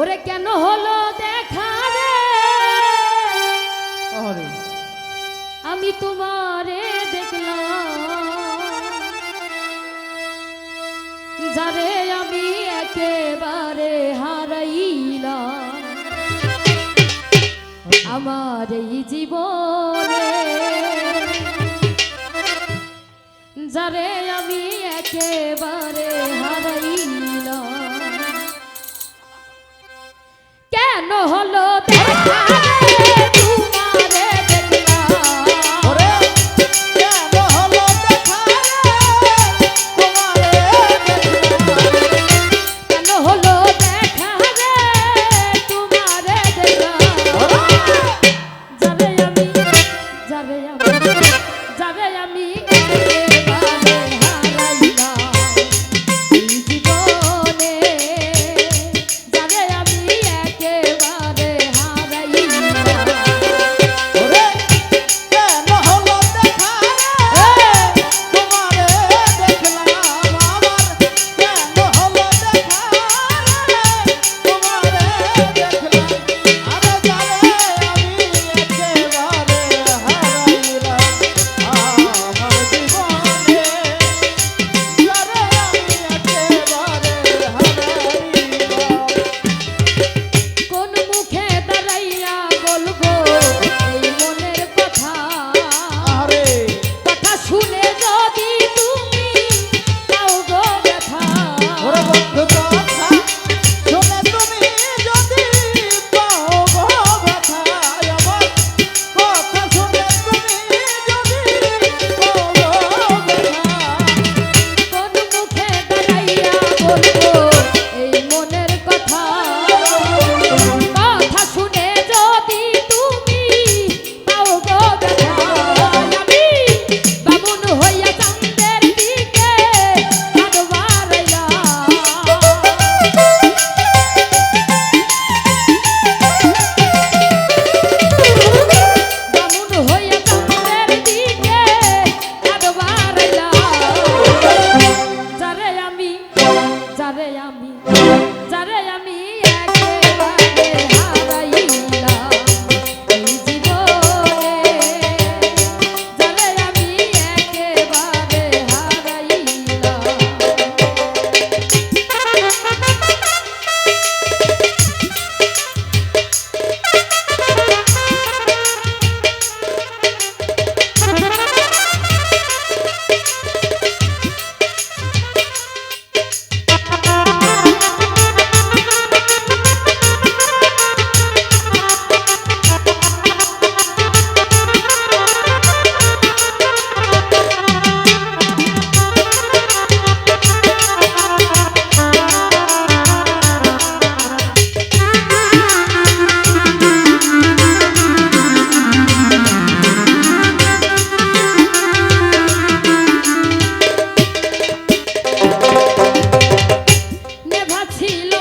ওরে কেন হলো দেখা রে? আমি তোমারে দেখলাম, যারে আমি একেবারে হারাইলাম। আমার এই জীবনে যারে আমি একেবারে হারাইলাম কেন হলো দেখা till